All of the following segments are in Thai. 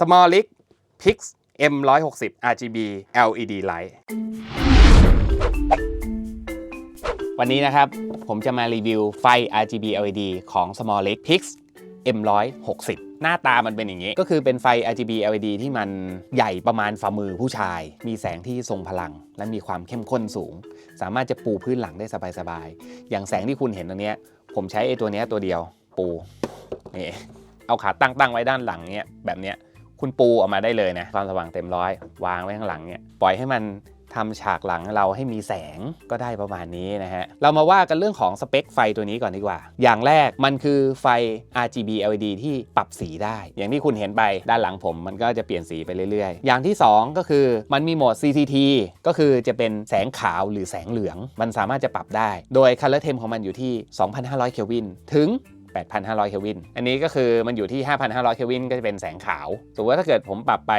Small l i g Pix M160 RGB LED Light วันนี้นะครับ ผมจะมารีวิวไฟ RGB LED ของ Small l i g Pix M160 หน้าตามันเป็นอย่างนี้ ก็คือเป็นไฟ RGB LED ที่มันใหญ่ประมาณฝ่ามือผู้ชาย มีแสงที่ทรงพลัง และมีความเข้มข้นสูง สามารถจะปูพื้นหลังได้สบาย ๆ อย่างแสงที่คุณเห็นตรงนี้ ผมใช้ไอ้ตัวนี้ตัวเดียว ปูนี่เอาขาตั้งตั้งไว้ด้านหลังเนี้ยแบบเนี้ย คุณปูออกมาได้เลยนะความสว่างเต็มร้อย วางไว้ข้างหลังเนี้ยปล่อยให้มันทำฉากหลังเราให้มีแสงก็ได้ประมาณนี้นะฮะ เรามาว่ากันเรื่องของสเปคไฟตัวนี้ก่อนดีกว่า อย่างแรกมันคือไฟ RGB LED ที่ปรับสีได้ อย่างที่คุณเห็นไปด้านหลังผมมันก็จะเปลี่ยนสีไปเรื่อยๆ อย่างที่ 2 ก็คือมันมีโหมด CCT ก็คือจะเป็นแสงขาวหรือแสงเหลือง มันสามารถจะปรับได้ โดย color temp ของมันอยู่ที่ 2,500 เคลวิน ถึง 8,500 เคลวิน อันนี้ก็คือมันอยู่ที่ 5,500 เคลวินก็จะเป็นแสงขาว สมมติว่าถ้าเกิดผมปรับไป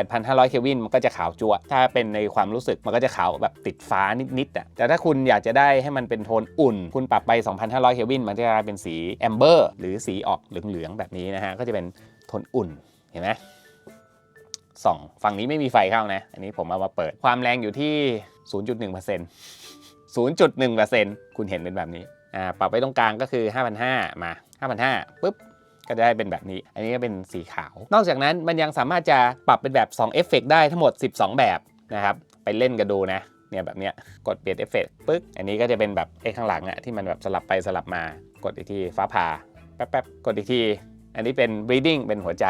8,500 เคลวินมันก็จะขาวจั่วถ้าเป็นในความรู้สึกมันก็จะขาวแบบติดฟ้านิดๆอะ แต่ถ้าคุณอยากจะได้ให้มันเป็นโทนอุ่น คุณปรับไป 2,500 เคลวินมันจะกลายเป็นสีแอมเบอร์หรือสีออกเหลืองๆแบบนี้นะฮะ ก็จะเป็นโทนอุ่น เห็นไหมส่องฝั่งนี้ไม่มีไฟเข้านะ อันนี้ผมเอามาเปิด ความแรงอยู่ที่ 0.1% 0.1%คุณเห็นเป็นแบบนี้ อ่า ปรับไว้ตรงกลางก็คือ 5,500 มา 5,500ปุ๊บก็จะได้เป็นแบบนี้ อันนี้ก็เป็นสีขาว นอกจากนั้นมันยังสามารถจะปรับเป็นแบบ2เอฟเฟกได้ทั้งหมด 12 แบบนะครับ ไปเล่นกันดูนะ เนี่ยแบบเนี้ย กดเปลี่ยนเอฟเฟกปึ๊ก อันนี้ก็จะเป็นแบบไอ้ข้างหลังอะที่มันแบบสลับไปสลับมา กดอีกทีฟ้าผ่า แป๊บๆ กดอีกที อันนี้เป็น breathing เป็นหัวใจ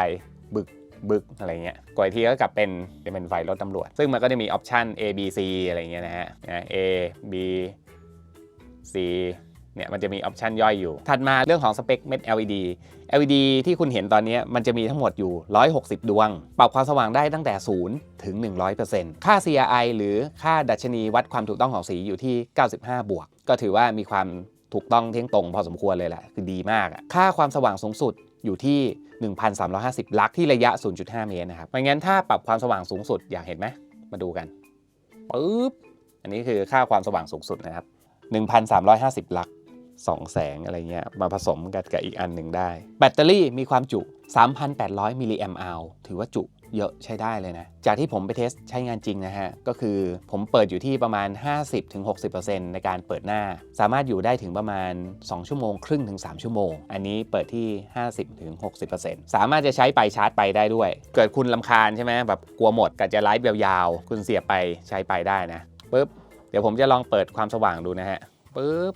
บึกบึกอะไรเงี้ยกดอีกทีก็กลับเป็นจะเป็นไฟรถตำรวจ ซึ่งมันก็จะมีออปชัน A B C อะไรเงี้ยนะฮะนะ A B C เนี่ยมันจะมีออปชันย่อยอยู่ ถัดมาเรื่องของสเปคเม็ด LED LED ที่คุณเห็นตอนนี้มันจะมีทั้งหมดอยู่ 160 ดวง ปรับความสว่างได้ตั้งแต่ 0 ถึง 100%ค่า CRI หรือค่าดัชนีวัดความถูกต้องของสีอยู่ที่ 95 บวก ก็ถือว่ามีความถูกต้องเที่ยงตรงพอสมควรเลยแหละคือดีมาก ค่าความสว่างสูงสุดอยู่ที่ 1,350 ลักที่ระยะ 0.5 เมตรนะครับไม่งั้นถ้าปรับความสว่างสูงสุดอยากเห็นไหมมาดูกันปึ๊บอันนี้คือค่าความสว่างสูงสุดนะครับ 1,350 ลัก สองแสงอะไรเงี้ยมาผสมกันกับอีกอันหนึ่งได้ แบตเตอรี่มีความจุ 3,800 มิลลิแอมป์อถือว่าจุเยอะใช้ได้เลยนะ จากที่ผมไปเทสใช้งานจริงนะฮะ ก็คือผมเปิดอยู่ที่ประมาณ 50-60%ในการเปิดหน้า สามารถอยู่ได้ถึงประมาณ 2 ชั่วโมงครึ่งถึง 3 ชั่วโมง อันนี้เปิดที่ 50-60%สามารถจะใช้ไปชาร์จไปได้ด้วย เกิดคุณลำคาญใช่ไหมแบบกลัวหมดกัจะไลฟ์ยาวๆ คุณเสียบไปใช้ไปได้นะปุ๊บเดี๋ยวผมจะลองเปิดความสว่างดูนะฮะปุ๊บ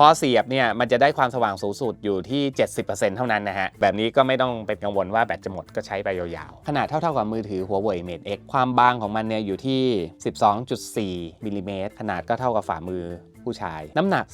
พอเสียบเนี่ยมันจะได้ความสว่างสูงสุดอยู่ที่ 70%เท่านั้นนะฮะ แบบนี้ก็ไม่ต้องเป็นกังวลว่าแบตจะหมดก็ใช้ไปยาวๆ ขนาดเท่าๆกับมือถือ Huawei Mate X ความบางของมันเนี่ยอยู่ที่ 12.4มิลลิเมตรขนาดก็เท่ากับฝ่ามือผู้ชาย น้ำหนัก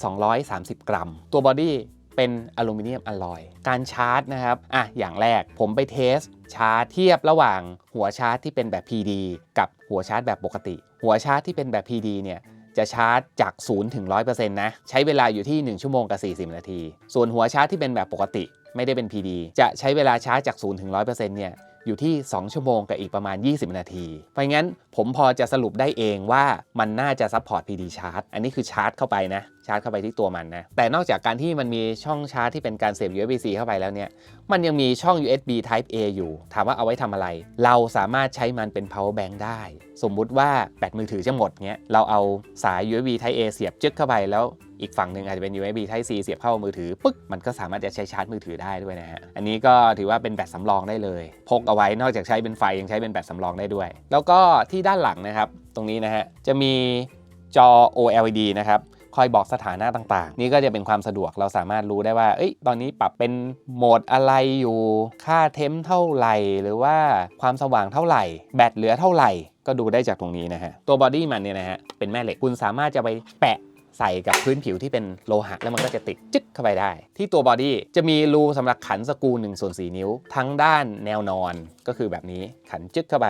230 กรัม ตัวบอดี้เป็นอลูมิเนียมอลลอย การชาร์จนะครับ อะ อย่างแรกผมไปเทสชาร์จเทียบระหว่างหัวชาร์จที่เป็นแบบ PD กับหัวชาร์จแบบปกติ หัวชาร์จที่เป็นแบบ PD เนี่ย จะชาร์จจาก 0 ถึง 100%นะ ใช้เวลาอยู่ที่ 1 ชั่วโมงกับ 40 นาที ส่วนหัวชาร์จที่เป็นแบบปกติ ไม่ได้เป็น PD จะใช้เวลาชาร์จจาก 0 ถึง 100%เนี่ย อยู่ที่ 2 ชั่วโมงกับอีกประมาณ 20 นาที เพราะงั้นผมพอจะสรุปได้เองว่ามันน่าจะซัพพอร์ต PD ชาร์จอันนี้คือชาร์จเข้าไปนะ ชาร์จเข้าไปที่ตัวมันนะ แต่นอกจากการที่มันมีช่องชาร์จที่เป็นการเสียบ USB-C เข้าไปแล้วเนี่ย มันยังมีช่อง USB Type A อยู่ ถามว่าเอาไว้ทำอะไร เราสามารถใช้มันเป็น power bank ได้ สมมุติว่าแบตมือถือจะหมดเงี้ย เราเอาสาย USB Type A เสียบจึ๊กเข้าไปแล้ว อีกฝั่งหนึ่งอาจจะเป็น USB Type C เสียบเข้ามือถือปึ๊กมันก็สามารถจะใช้ชาร์จมือถือได้ด้วยนะฮะอันนี้ก็ถือว่าเป็นแบตสำรองได้เลย พกเอาไว้นอกจากใช้เป็นไฟยังใช้เป็นแบตสำรองได้ด้วย แล้วก็ที่ด้านหลังนะครับ ตรงนี้นะฮะจะมีจอ OLED นะครับคอยบอกสถานะต่างๆ นี่ก็จะเป็นความสะดวกเราสามารถรู้ได้ว่า เอ้ย ตอนนี้ปรับเป็นโหมดอะไรอยู่ ค่าเทมเท่าไหร่ หรือว่าความสว่างเท่าไหร่ แบตเหลือเท่าไหร่ ก็ดูได้จากตรงนี้นะฮะ ตัวบอดี้มันเนี่ยนะฮะ เป็นแม่เหล็ก คุณสามารถจะไปแปะ ใส่กับพื้นผิวที่เป็นโลหะแล้วมันก็จะติดจึ๊กเข้าไปได้ ที่ตัวบอดี้จะมีรูสำหรับขันสกรู1ส่วน4นิ้ว ทั้งด้านแนวนอนก็คือแบบนี้ขันจึ๊กเข้าไป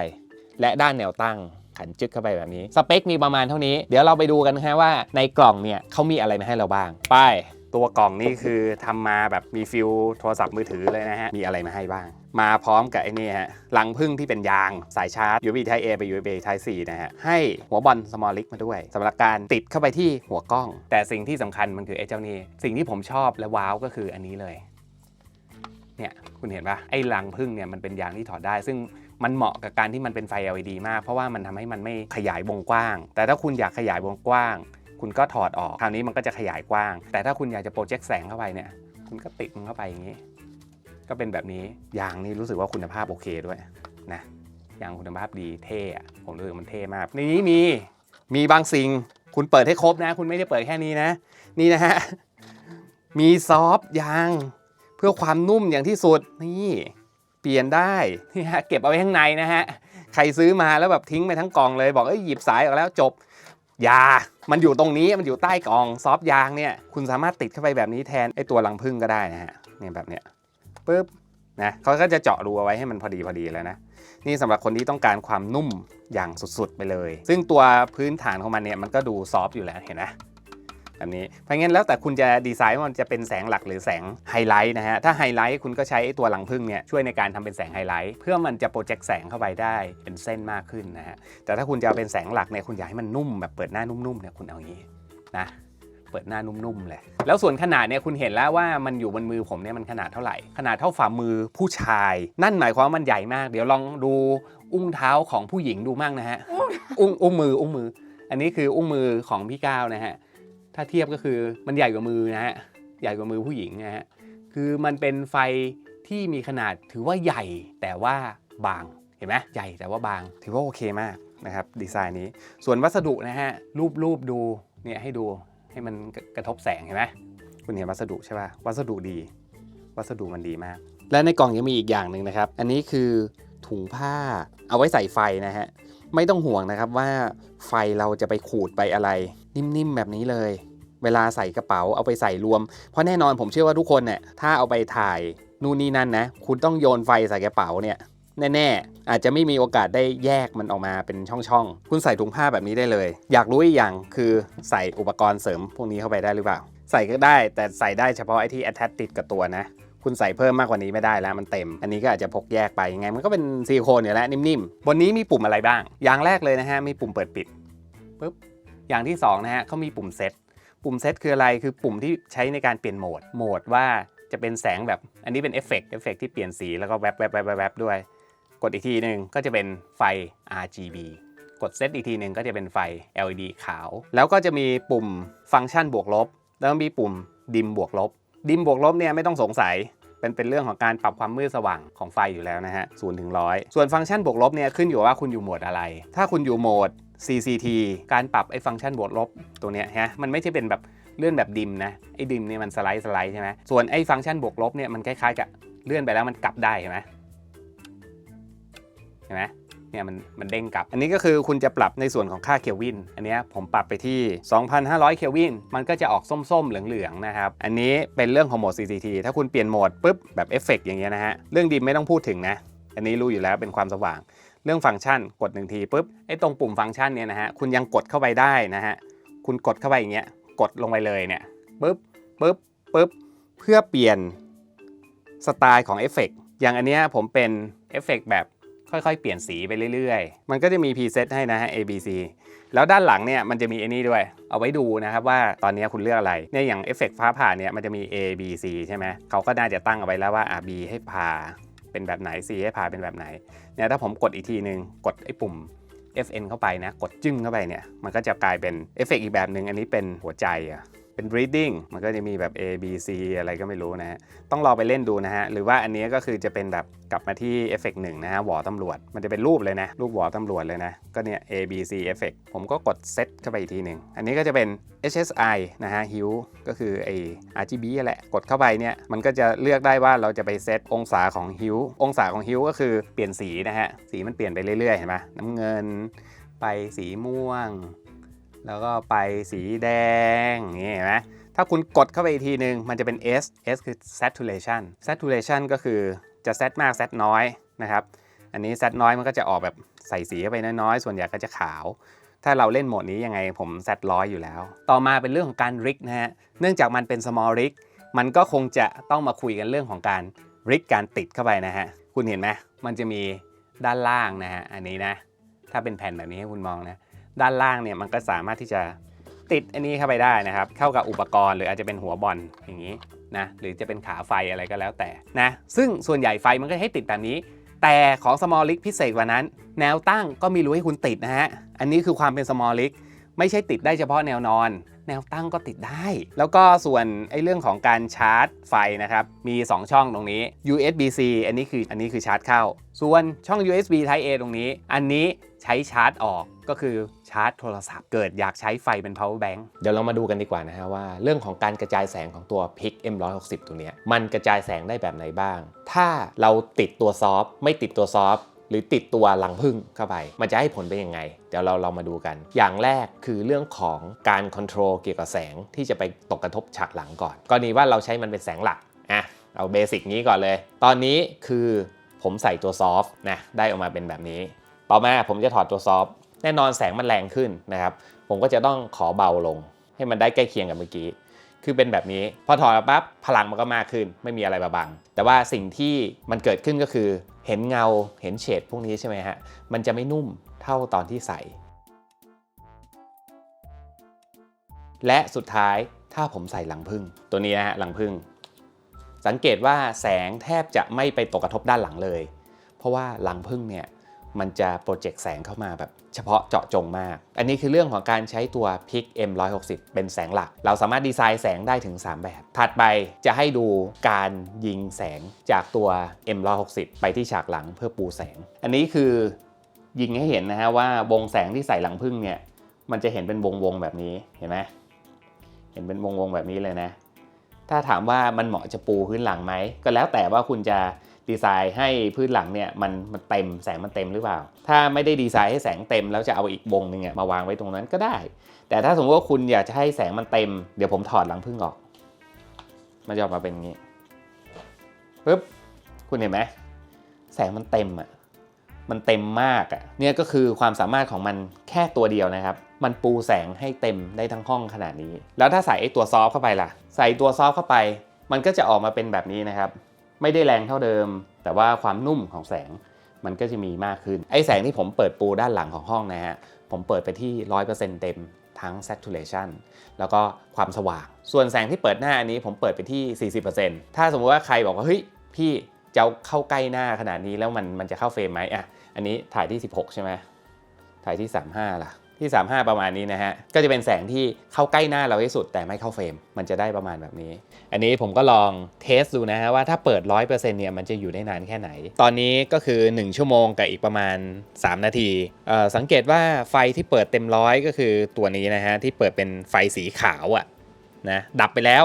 และด้านแนวตั้งขันจึ๊กเข้าไปแบบนี้ สเปคมีประมาณเท่านี้ เดี๋ยวเราไปดูกันฮะว่าในกล่องเนี่ยเขามีอะไรมาให้เราบ้าง ไป ตัวกล่องนี่คือทำมาแบบมีฟิลโทรศัพท์มือถือเลยนะฮะ มีอะไรมาให้บ้าง มาพร้อมกับไอ้นี่ฮะลังพึ่งที่เป็นยางสายชาร์จ USB Type A ไป USB Type C นะฮะ ให้หัวบอล Small l i g มาด้วยสำหรับการติดเข้าไปที่หัวกล้อง แต่สิ่งที่สำคัญมันคือไอ้เจ้านี่สิ่งที่ผมชอบและว้าวก็คืออันนี้เลยเนี่ยคุณเห็นปะไอ้รังพึ่งเนี่ยมันเป็นยางที่ถอดได้ ซึ่งมันเหมาะกับการที่มันเป็นไฟ LED มาก เพราะว่ามันทำให้มันไม่ขยายวงกว้าง แต่ถ้าคุณอยากขยายวงกว้าง คุณก็ถอดออกคราวนี้มันก็จะขยายกว้าง แต่ถ้าคุณอยากจะโปรเจกต์แสงเข้าไปเนี่ย คุณก็ติดมันเข้าไปอย่างนี้ ก็เป็นแบบนี้ยางนี่รู้สึกว่าคุณภาพโอเคด้วยนะยางคุณภาพดีเท่อะผมรู้สึกมันเท่มากในนี้มีมีบางสิ่งคุณเปิดให้ครบนะ คุณไม่ได้เปิดแค่นี้นะ นี่นะฮะมีซอฟต์ยาง เพื่อความนุ่มอย่างที่สุดนี่เปลี่ยนได้นี่ฮะเก็บเอาไว้ข้างในนะฮะใครซื้อมาแล้วแบบทิ้งไปทั้งกล่องเลย บอกเอ้ยหยิบสายออกแล้วจบ ยา มันอยู่ตรงนี้มันอยู่ใต้กล่องซอฟยางเนี่ย คุณสามารถติดเข้าไปแบบนี้แทนไอตัวรังพึ่งก็ได้นะฮะเนี่ยแบบเนี้ยปึ๊บนะเขาก็จะเจาะรูเอาไว้ให้มันพอดีพอดีแล้วนะ นี่สำหรับคนที่ต้องการความนุ่มอย่างสุดๆไปเลย ซึ่งตัวพื้นฐานของมันเนี่ยมันก็ดูซอฟอยู่แล้วเห็นไหม แบบนี้เพราะงั้นแล้วแต่คุณจะดีไซน์ว่ามันจะเป็นแสงหลักหรือแสงไฮไลท์นะฮะถ้าไฮไลท์คุณก็ใช้ไอ้ตัวหลังพึ่งเนี่ยช่วยในการทำเป็นแสงไฮไลท์เพื่อมันจะโปรเจกต์แสงเข้าไปได้เป็นเส้นมากขึ้นนะฮะแต่ถ้าคุณจะเอาเป็นแสงหลักเนี่ยคุณอยากให้มันนุ่มแบบเปิดหน้านุ่มๆเนี่ยคุณเอาอย่างนี้นะเปิดหน้านุ่มๆเลย แล้วส่วนขนาดเนี่ยคุณเห็นแล้วว่ามันอยู่บนมือผมเนี่ยมันขนาดเท่าไหร่ ขนาดเท่าฝ่ามือผู้ชาย นั่นหมายความว่ามันใหญ่มาก เดี๋ยวลองดูอุ้งเท้าของผู้หญิงดูมั่งนะฮะ อุ้งอุ้งมืออุ้งมือ อันนี้คืออุ้งมือของพี่ก้าวนะฮะ ถ้าเทียบก็คือมันใหญ่กว่ามือนะฮะใหญ่กว่ามือผู้หญิงนะฮะคือมันเป็นไฟที่มีขนาดถือว่าใหญ่แต่ว่าบางเห็นไหมใหญ่แต่ว่าบาง ถือว่าโอเคมากนะครับดีไซน์นี้ส่วนวัสดุนะฮะรูปรูปดูเนี่ยให้ดูให้มันกระทบแสงเห็นไหมคุณเห็นวัสดุใช่ป่ะวัสดุดี วัสดุมันดีมาก และในกล่องยังมีอีกอย่างหนึ่งนะครับ อันนี้คือถุงผ้าเอาไว้ใส่ไฟนะฮะไม่ต้องห่วงนะครับว่าไฟเราจะไปขูดไปอะไร นิ่มๆแบบนี้เลย เวลาใส่กระเป๋าเอาไปใส่รวม เพราะแน่นอนผมเชื่อว่าทุกคนเนี่ยถ้าเอาไปถ่ายนู่นนี่นั่นนะ คุณต้องโยนไฟใส่กระเป๋าเนี่ยแน่ๆ อาจจะไม่มีโอกาสได้แยกมันออกมาเป็นช่องๆ คุณใส่ถุงผ้าแบบนี้ได้เลย อยากรู้อีกอย่างคือใส่อุปกรณ์เสริมพวกนี้เข้าไปได้หรือเปล่า ใส่ก็ได้แต่ใส่ได้เฉพาะไอ้ที่ attach ติดกับตัวนะ คุณใส่เพิ่มมากกว่านี้ไม่ได้แล้วมันเต็ม อันนี้ก็อาจจะพกแยกไปยังไงมันก็เป็นซิลิโคนอยู่แล้วนิ่มๆ บนนี้มีปุ่มอะไรบ้าง อย่างแรกเลยนะฮะมีปุ่มเปิดปิดปุ๊บ อย่างที่สองนะฮะเขามีปุ่มเซตปุ่มเซตคืออะไรคือปุ่มที่ใช้ในการเปลี่ยนโหมดโหมดว่าจะเป็นแสงแบบอันนี้เป็นเอฟเฟกต์เอฟเฟกต์ที่เปลี่ยนสีแล้วก็แวบแวบแวบแวบแวบด้วย กดอีกทีหนึ่งก็จะเป็นไฟ RGB กดเซตอีกทีหนึ่งก็จะเป็นไฟ LED ขาว แล้วก็จะมีปุ่มฟังก์ชันบวกลบ แล้วมีปุ่มดิมบวกลบ ดิมบวกลบเนี่ยไม่ต้องสงสัยเป็นเป็นเรื่องของการปรับความมืดสว่างของไฟอยู่แล้วนะฮะศูนย์ถึงร้อยส่วนฟังก์ชันบวกลบเนี่ยขึ้นอยู่ว่าคุณอยู่โหมดอะไร ถ้าคุณอยู่โหมด CCT การปรับไอ้ฟังก์ชันบวกลบตัวเนี้ยฮะมันไม่ใช่เป็นแบบเลื่อนแบบดิมนะไอ้ดิมเนี่ยมันสไลด์สไลด์ใช่ไหมส่วนไอ้ฟังก์ชันบวกลบเนี่ยมันคล้ายๆกับเลื่อนไปแล้วมันกลับได้ใช่ไหมเห็นไหมเนี่ยมันมันเด้งกลับ อันนี้ก็คือคุณจะปรับในส่วนของค่าเคลวิน อันนี้ผมปรับไปที่ 2,500 เคลวิน มันก็จะออกส้มๆ เหลืองๆ นะครับ อันนี้เป็นเรื่องของโหมด CCT ถ้าคุณเปลี่ยนโหมดปุ๊บแบบเอฟเฟกต์อย่างเงี้ยนะฮะ เรื่องดิมไม่ต้องพูดถึงนะ อันนี้รู้อยู่แล้วเป็นความสว่าง เรื่องฟังก์ชันกดหนึ่งทีปุ๊บไอ้ตรงปุ่มฟังก์ชันเนี่ยนะฮะคุณยังกดเข้าไปได้นะฮะคุณกดเข้าไปอย่างเงี้ยกดลงไปเลยเนี่ยปุ๊บปุ๊บปุ๊บเพื่อเปลี่ยนสไตล์ของเอฟเฟกต์อย่างอันเนี้ยผมเป็นเอฟเฟกต์แบบค่อยๆ เปลี่ยนสีไปเรื่อยๆ มันก็จะมี preset ให้นะฮะ A B C แล้วด้านหลังเนี่ยมันจะมีไอ้นี่ด้วย เอาไว้ดูนะครับว่าตอนนี้คุณเลือกอะไรเนี่ยอย่างเอฟเฟกต์ฟ้าผ่าเนี่ยมันจะมี A B C ใช่ไหมเขาก็น่าจะตั้งเอาไว้แล้วว่าอะ B ให้ผ่า เป็นแบบไหน C ให้พาเป็นแบบไหนเนี่ยถ้าผมกดอีกทีหนึ่งกดไอ้ปุ่ม FN เข้าไปนะ กดจึ้งเข้าไปเนี่ย มันก็จะกลายเป็นเอฟเฟกอีกแบบหนึ่งอันนี้เป็นหัวใจอะ เป็น breathing มันก็จะมีแบบ A B C อะไรก็ไม่รู้นะฮะ ต้องรอไปเล่นดูนะฮะ หรือว่าอันนี้ก็คือจะเป็นแบบกลับมาที่เอฟเฟกหนึ่งนะฮะหวอตำรวจ มันจะเป็นรูปเลยนะ รูปหวอตำรวจเลยนะ ก็เนี่ย A B C effect ผมก็กดเซตเข้าไปอีกทีหนึ่ง อันนี้ก็จะเป็น HSI นะฮะ Hue ก็คือไอ RGB แหละ กดเข้าไปเนี่ย มันก็จะเลือกได้ว่าเราจะไปเซตองศาของ Hue องศาของ Hue ก็คือเปลี่ยนสีนะฮะ สีมันเปลี่ยนไปเรื่อยๆ เห็นไหมน้ำเงิน ไปสีม่วง แล้วก็ไปสีแดงนี่เห็นไหมถ้าคุณกดเข้าไปอีกทีนึงมันจะเป็น S S คือ saturation saturation ก็คือจะ set มาก set น้อยนะครับ อันนี้ set น้อยมันก็จะออกแบบใส่สีเข้าไปน้อยๆ ส่วนใหญ่ก็จะขาว ถ้าเราเล่นโหมดนี้ยังไงผม set ร้อยอยู่แล้ว ต่อมาเป็นเรื่องของการ rig นะฮะ เนื่องจากมันเป็น small rig มันก็คงจะต้องมาคุยกันเรื่องของการ rig การติดเข้าไปนะฮะ คุณเห็นไหมมันจะมีด้านล่างนะฮะ อันนี้นะ ถ้าเป็นแผ่นแบบนี้ให้คุณมองนะ ด้านล่างเนี่ยมันก็สามารถที่จะติดอันนี้เข้าไปได้นะครับ เข้ากับอุปกรณ์หรืออาจจะเป็นหัวบอลอย่างนี้นะหรือจะเป็นขาไฟอะไรก็แล้วแต่นะซึ่งส่วนใหญ่ไฟมันก็ให้ติดแบบนี้ แต่ของ small rig พิเศษกว่านั้น แนวตั้งก็มีรูให้คุณติดนะฮะ อันนี้คือความเป็น small rig ไม่ใช่ติดได้เฉพาะแนวนอน แนวตั้งก็ติดได้ แล้วก็ส่วนไอ้เรื่องของการชาร์จไฟนะครับมี 2 ช่องตรงนี้ USB-C อันนี้คืออันนี้คือชาร์จเข้า ส่วนช่อง USB Type A ตรงนี้ อันนี้ใช้ชาร์จออกก็คือชาร์จโทรศัพท์เกิดอยากใช้ไฟเป็น power bank เดี๋ยวเรามาดูกันดีกว่านะฮะว่า เรื่องของการกระจายแสงของตัว PIC M160 ตัวเนี้ยมันกระจายแสงได้แบบไหนบ้าง ถ้าเราติดตัวซอฟต์ไม่ติดตัวซอฟต์ หรือติดตัวหลังพึ่งเข้าไป มันจะให้ผลเป็นยังไง เดี๋ยวเราเรามาดูกัน อย่างแรกคือเรื่องของการค o n t r o l เกี่ยวกับแสงที่จะไปตกกระทบฉากหลังก่อนกรณีว่าเราใช้มันเป็นแสงหลักอะเอาเบสิกนี้ก่อนเลย ตอนนี้คือผมใส่ตัวซอฟต์นะได้ออกมาเป็นแบบนี้ ต่อมาผมจะถอดตัวซอฟต์แน่นอนแสงมันแรงขึ้นนะครับ ผมก็จะต้องขอเบาลง ให้มันได้ใกล้เคียงกับเมื่อกี้ คือเป็นแบบนี้ พอถอดปั๊บพลังมันก็มากขึ้น ไม่มีอะไรมาบัง แต่ว่าสิ่งที่มันเกิดขึ้นก็คือเห็นเงาเห็นเฉดพวกนี้ใช่ไหมฮะ มันจะไม่นุ่มเท่าตอนที่ใส่ และสุดท้ายถ้าผมใส่หลังพึ่ง ตัวนี้ฮะหลังพึ่ง สังเกตว่าแสงแทบจะไม่ไปตกกระทบด้านหลังเลย เพราะว่าหลังพึ่งเนี่ย มันจะโปรเจกต์แสงเข้ามาแบบเฉพาะเจาะจงมาก อันนี้คือเรื่องของการใช้ตัว PIC M160 เป็นแสงหลัก เราสามารถดีไซน์แสงได้ถึง 3 แบบ ถัดไปจะให้ดูการยิงแสงจากตัว M160 ไปที่ฉากหลังเพื่อปูแสง อันนี้คือยิงให้เห็นนะฮะว่าวงแสงที่ใส่หลังพึ่งเนี่ย มันจะเห็นเป็นวงวงๆแบบนี้เห็นไหมเห็นเป็นวงวงๆแบบนี้เลยนะ ถ้าถามว่ามันเหมาะจะปูพื้นหลังไหมก็แล้วแต่ว่าคุณจะ ดีไซน์ให้พื้นหลังเนี่ยมันมันเต็มแสงมันเต็มหรือเปล่า ถ้าไม่ได้ดีไซน์ให้แสงเต็มแล้วจะเอาอีกวงหนึ่งมาวางไว้ตรงนั้นก็ได้ แต่ถ้าสมมติว่าคุณอยากจะให้แสงมันเต็มเดี๋ยวผมถอดหลังพึ่งออก มันจะออกมาเป็นอย่างนี้ปึ๊บคุณเห็นไหมแสงมันเต็มอะมันเต็มมากอะเนี่ยก็คือความสามารถของมันแค่ตัวเดียวนะครับ มันปูแสงให้เต็มได้ทั้งห้องขนาดนี้ แล้วถ้าใส่ไอ้ตัวซอฟเข้าไปล่ะ ใส่ตัวซอฟเข้าไป มันก็จะออกมาเป็นแบบนี้นะครับ ไม่ได้แรงเท่าเดิม แต่ว่าความนุ่มของแสงมันก็จะมีมากขึ้น ไอ้แสงที่ผมเปิดปูด้านหลังของห้องนะฮะ ผมเปิดไปที่ 100%เต็มทั้ง saturation แล้วก็ความสว่าง ส่วนแสงที่เปิดหน้าอันนี้ผมเปิดไปที่ 40%ถ้าสมมติว่าใครบอกว่าเฮ้ยพี่จะเข้าใกล้หน้าขนาดนี้แล้วมันมันจะเข้าเฟรมไหมอะ อันนี้ถ่ายที่ 16 ใช่ไหมถ่ายที่ 35 ล่ะ ที่ 35 ประมาณนี้นะฮะ ก็จะเป็นแสงที่เข้าใกล้หน้าเราที่สุดแต่ไม่เข้าเฟรม มันจะได้ประมาณแบบนี้ อันนี้ผมก็ลองเทสดูนะฮะว่าถ้าเปิด 100%เนี่ยมันจะอยู่ได้นานแค่ไหน ตอนนี้ก็คือ 1 ชั่วโมงกับอีกประมาณ 3 นาทีเอ่อสังเกตว่าไฟที่เปิดเต็มร้อยก็คือตัวนี้นะฮะที่เปิดเป็นไฟสีขาวอะนะดับไปแล้ว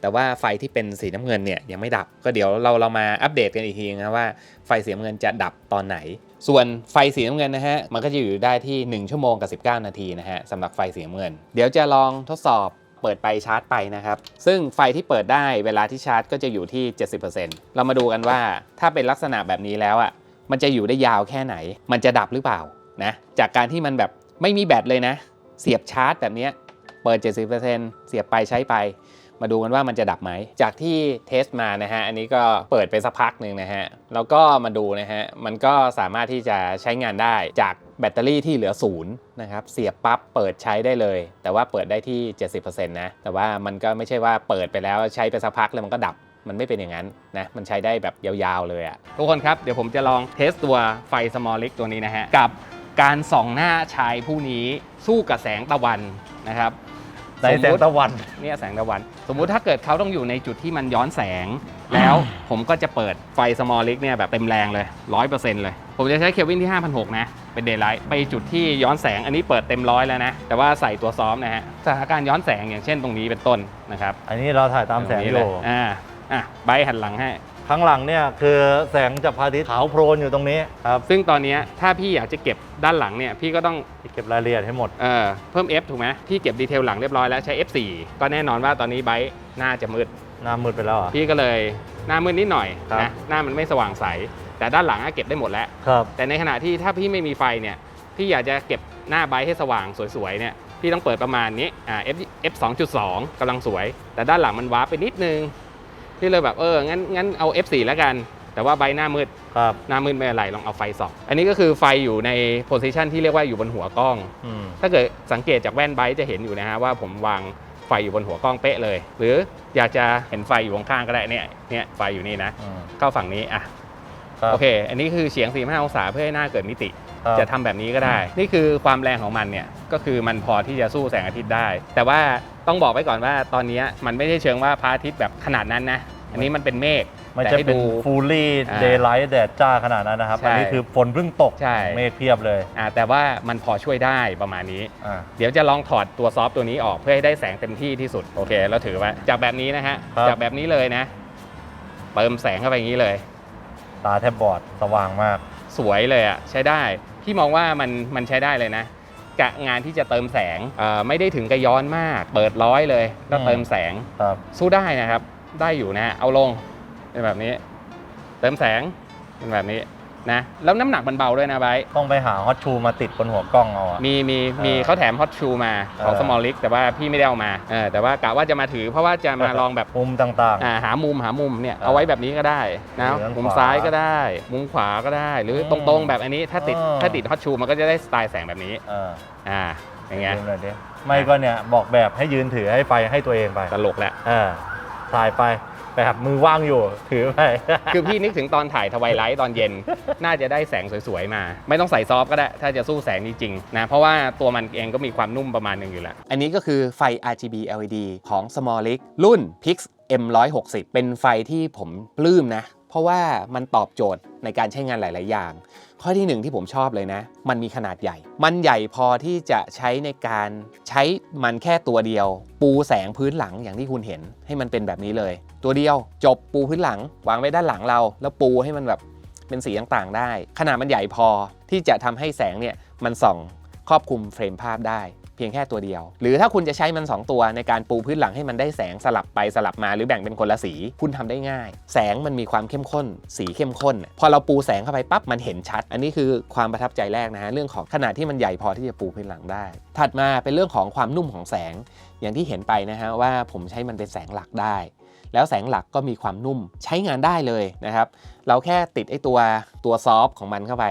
แต่ว่าไฟที่เป็นสีน้ำเงินเนี่ยยังไม่ดับ ก็เดี๋ยวเราเรามาอัปเดตกันอีกทีนะว่าไฟสีน้ำเงินจะดับตอนไหน ส่วนไฟสีน้ำเงินนะฮะ มันก็จะอยู่ได้ที่ 1 ชั่วโมงกับ 19 นาทีนะฮะสำหรับไฟสีน้ำเงิน เดี๋ยวจะลองทดสอบเปิดไปชาร์จไปนะครับ ซึ่งไฟที่เปิดได้เวลาที่ชาร์จก็จะอยู่ที่ 70%เรามาดูกันว่าถ้าเป็นลักษณะแบบนี้แล้วอะ มันจะอยู่ได้ยาวแค่ไหน มันจะดับหรือเปล่านะ จากการที่มันแบบไม่มีแบตเลยนะ เสียบชาร์จแบบนี้ เปิด 70%เสียบไปใช้ไป มาดูกันว่ามันจะดับไหม จากที่เทสมานะฮะ อันนี้ก็เปิดไปสักพักหนึ่งนะฮะ แล้วก็มาดูนะฮะ มันก็สามารถที่จะใช้งานได้จากแบตเตอรี่ที่เหลือศูนย์นะครับ เสียบปั๊บเปิดใช้ได้เลย แต่ว่าเปิดได้ที่ 70%นะ แต่ว่ามันก็ไม่ใช่ว่าเปิดไปแล้วใช้ไปสักพักแล้วมันก็ดับมันไม่เป็นอย่างนั้นนะ มันใช้ได้แบบยาวๆเลยอะทุกคนครับ เดี๋ยวผมจะลองเทสตัวไฟ Small Lick ตัวนี้นะฮะ กับการส่องหน้าชายผู้นี้สู้กับแสงตะวันนะครับ ในแสงตะวัน เนี่ยแสงตะวัน สมมุติถ้าเกิดเขาต้องอยู่ในจุดที่มันย้อนแสง แล้วผมก็จะเปิดไฟสมอลลิกเนี่ยแบบเต็มแรงเลย 100%เลย ผมจะใช้เควินที่ 5,600 นะ เป็นเดย์ไลท์ไปจุดที่ย้อนแสงอันนี้เปิดเต็มร้อยแล้วนะ แต่ว่าใส่ตัวซ้อมนะฮะสถานการณ์ย้อนแสงอย่างเช่นตรงนี้เป็นต้นนะครับอันนี้เราถ่ายตามแสงรนี้อเลยู่อ่าอะใบหันหลังให้ ข้างหลังเนี่ยคือแสงจากพระอาทิตย์ขาวโพลนอยู่ตรงนี้ครับซึ่งตอนเนี้ยถ้าพี่อยากจะเก็บด้านหลังเนี่ยพี่ก็ต้องเก็บรายละเอียดให้หมด เออเพิ่ม F ถูกไหมพี่เก็บดีเทลหลังเรียบร้อยแล้วใช้ F4 ก็แน่นอนว่าตอนนี้ไบร์ทหน้าจะมืด หน้ามืดไปแล้วเหรอะ พี่ก็เลยหน้ามืดนิดหน่อยครับ นะหน้ามันไม่สว่างใส แต่ด้านหลังอะเก็บได้หมดแล้ว ครับ แต่ในขณะที่ถ้าพี่ไม่มีไฟเนี่ยพี่อยากจะเก็บหน้าไบร์ทให้สว่างสวยๆเนี่ยพี่ต้องเปิดประมาณนี้อ่า F F 2.2กำลังสวย แต่ด้านหลังมันวาร์ปไปนิดนึง พี่เลยแบบเอองั้นงั้นเอา F4 แล้วกัน แต่ว่าไบร์ทหน้ามืดครับหน้ามืดไม่อะไรลองเอาไฟส่องอันนี้ก็คือไฟอยู่ในโพซิชันที่เรียกว่าอยู่บนหัวกล้อง อืมถ้าเกิดสังเกตจากแว่นไบต์จะเห็นอยู่นะฮะว่าผมวางไฟอยู่บนหัวกล้องเป๊ะเลย หรืออยากจะเห็นไฟอยู่ข้างๆก็ได้เนี่ยเนี่ยไฟอยู่นี่นะ อืมเข้าฝั่งนี้อะครับ โอเค อันนี้คือเฉียง 45 องศาเพื่อให้หน้าเกิดมิติครับจะทำแบบนี้ก็ได้ นี่คือความแรงของมันเนี่ยก็คือมันพอที่จะสู้แสงอาทิตย์ได้ แต่ว่าต้องบอกไว้ก่อนว่าตอนนี้มันไม่ได้เชิงว่าพระอาทิตย์แบบขนาดนั้นนะอันนี้มันเป็นเมฆมันแต่จะให้เป็นดูฟูลี่อ่าเดย์ไลท์แดดจ้าขนาดนั้นนะครับใช่อันนี้คือฝนเพิ่งตกใช่เมฆเพียบเลยอ่าแต่ว่ามันพอช่วยได้ประมาณนี้อ่าเดี๋ยวจะลองถอดตัวซอฟต์ตัวนี้ออกเพื่อให้ได้แสงเต็มที่ที่สุด โอเค แล้วถือไว้จากแบบนี้นะฮะครับจากแบบนี้เลยนะ เติมแสงเข้าไปอย่างนี้เลย ตาแทบบอดสว่างมาก สวยเลยอะใช้ได้ พี่มองว่ามันมันใช้ได้เลยนะกะงานที่จะเติมแสงเอ่อไม่ได้ถึงกับย้อนมาก เปิดร้อยเลยก็อืมเติมแสงครับ สู้ได้นะครับ ได้อยู่นะ เอาลงเป็นแบบนี้ เติมแสงเป็นแบบนี้ นะแล้วน้ำหนักมันเบาด้วยนะไบร์ทต้องไปหาฮอตชูมาติดบนหัวกล้องเอาอะ มีมีมีเออเขาแถมฮอตชูมาของเออ สมอลลิกแต่ว่าพี่ไม่ได้เอามาเออแต่ว่ากะว่าจะมาถือเพราะว่าจะมาลองแบบ มุมต่าง อ่าหามุมหามุมเนี่ยเออเอาไว้แบบนี้ก็ได้นะหรือด้านมุมขวาซ้ายก็ได้ มุมขวาก็ได้ หรืออมตรงๆแบบอันนี้ถ้าติดเออถ้าติดฮอตชูมันก็จะได้สไตล์แสงแบบนี้ๆเอออ่าอย่างเงี้ยยืมหน่อยดิไม่ก็เนี่ยบอกแบบให้ยืนถือให้ไฟให้ตัวเองไปตลกแหละ เออถ่ายไป แบบมือว่างอยู่ถือไป คือพี่นึกถึงตอนถ่ายทวายไลท์ตอนเย็น น่าจะได้แสงสวยๆมา ไม่ต้องใส่ซอฟต์ก็ได้ ถ้าจะสู้แสงจริงๆนะ เพราะว่าตัวมันเองก็มีความนุ่มประมาณหนึ่งอยู่แล้ว อันนี้ก็คือไฟ RGB LED ของ Smallic รุ่น Pix M160 เป็นไฟที่ผมปลื้มนะ เพราะว่ามันตอบโจทย์ในการใช้งานหลาย ๆ อย่าง ข้อที่หนึ่งที่ผมชอบเลยนะ มันมีขนาดใหญ่ มันใหญ่พอที่จะใช้ในการใช้มันแค่ตัวเดียว ปูแสงพื้นหลังอย่างที่คุณเห็นให้มันเป็นแบบนี้เลย ตัวเดียวจบปูพื้นหลัง วางไว้ด้านหลังเรา แล้วปูให้มันแบบเป็นสีต่างๆ ได้ ขนาดมันใหญ่พอที่จะทำให้แสงเนี่ยมันส่องครอบคลุมเฟรมภาพได้เพียงแค่ตัวเดียว หรือถ้าคุณจะใช้มัน 2 ตัวในการปูพื้นหลังให้มันได้แสงสลับไปสลับมาหรือแบ่งเป็นคนละสี คุณทำได้ง่าย แสงมันมีความเข้มข้น สีเข้มข้น พอเราปูแสงเข้าไปปั๊บมันเห็นชัด อันนี้คือความประทับใจแรกนะฮะเรื่องของขนาดที่มันใหญ่พอที่จะปูพื้นหลังได้ ถัดมาเป็นเรื่องของความนุ่มของแสงอย่างที่เห็นไปนะฮะว่าผมใช้มันเป็นแสงหลักได้ แล้วแสงหลักก็มีความนุ่มใช้งานได้เลยนะครับ เราแค่ติดไอ้ตัวตัวซอฟของมันเข้าไป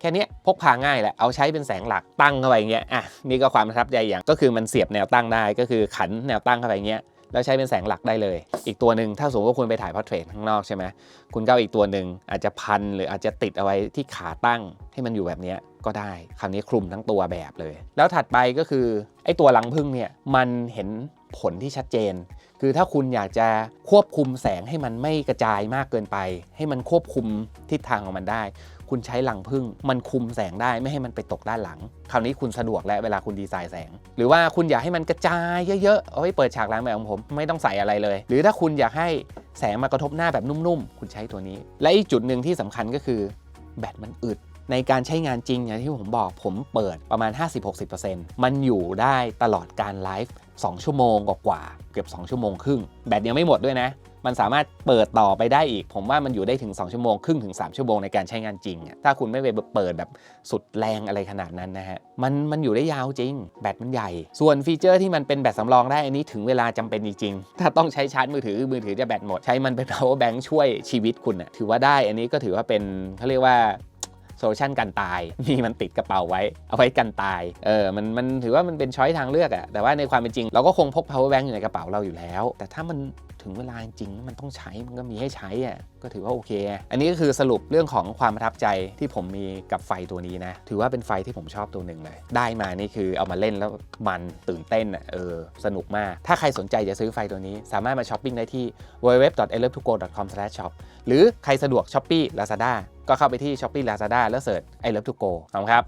แค่นี้พกพาง่ายแหละเอาใช้เป็นแสงหลักตั้งเข้าไปอย่างเงี้ยอะนี่ก็ความประทับใจอย่างก็คือมันเสียบแนวตั้งได้ก็คือขันแนวตั้งเข้าไปอย่างเงี้ยแล้วใช้เป็นแสงหลักได้เลย อีกตัวหนึ่งถ้าสมมติว่าคุณไปถ่ายพอร์เทรตข้างนอกใช่ไหมคุณก็อีกตัวหนึ่งอาจจะพันหรืออาจจะติดเอาไว้ที่ขาตั้งให้มันอยู่แบบนี้ก็ได้คราวนี้คลุมทั้งตัวแบบเลย แล้วถัดไปก็คือไอ้ตัวรังพึ่งเนี่ยมันเห็น ผลที่ชัดเจน คือถ้าคุณอยากจะควบคุมแสงให้มันไม่กระจายมากเกินไป ให้มันควบคุมทิศทางของมันได้ คุณใช้หลังพึ่งมันคุมแสงได้ไม่ให้มันไปตกด้านหลัง คราวนี้คุณสะดวกแล้วเวลาคุณดีไซน์แสง หรือว่าคุณอยากให้มันกระจายเยอะๆเอาไว้เปิดฉากล้างแบบของผมไม่ต้องใส่อะไรเลย หรือถ้าคุณอยากให้แสงมากระทบหน้าแบบนุ่มๆ คุณใช้ตัวนี้ และอีกจุดหนึ่งที่สำคัญก็คือ แบตมันอึดในการใช้งานจริงอย่างที่ผมบอกผมเปิดประมาณ 50-60%มันอยู่ได้ตลอดการไลฟ์ 2 ชั่วโมงกว่าเกือบ 2 ชั่วโมงครึ่ง แบตยังไม่หมดด้วยนะ มันสามารถเปิดต่อไปได้อีก ผมว่ามันอยู่ได้ถึง 2 ชั่วโมงครึ่งถึง 3 ชั่วโมงในการใช้งานจริงอะถ้าคุณไม่ไปเปิดแบบสุดแรงอะไรขนาดนั้นนะฮะ มันมันอยู่ได้ยาวจริง แบตมันใหญ่ ส่วนฟีเจอร์ที่มันเป็นแบตสำรองได้อันนี้ถึงเวลาจำเป็นจริงๆ ถ้าต้องใช้ชาร์จมือถือมือถือจะแบตหมดใช้มันเป็น power bank ช่วยชีวิตคุณอะถือว่าได้ อันนี้ก็ถือว่าเป็นเขาเรียกว่า โซลูชันกันตาย มีมันติดกระเป๋าไว้ เอาไว้กันตาย เออ มัน มันถือว่ามันเป็นช้อยทางเลือกอะแต่ว่าในความเป็นจริง เราก็คงพก power bank อยู่ในกระเป๋าเราอยู่แล้ว แต่ถ้ามันถึงเวลาจริงมันต้องใช้ มันก็มีให้ใช้อะก็ถือว่าโอเค อันนี้ก็คือสรุปเรื่องของความประทับใจที่ผมมีกับไฟตัวนี้นะ ถือว่าเป็นไฟที่ผมชอบตัวหนึ่งเลย ได้มานี่คือเอามาเล่นแล้วมันตื่นเต้นอะเออ สนุกมาก ถ้าใครสนใจจะซื้อไฟตัวนี้ สามารถมาช้อปปิ้งได้ที่ www.elev2go.com/shop หรือใครสะดวก Shopee Lazada ก็เข้าไปที่ Shopee Lazada แล้วเสิร์ช I love to go ขอบคุณครับ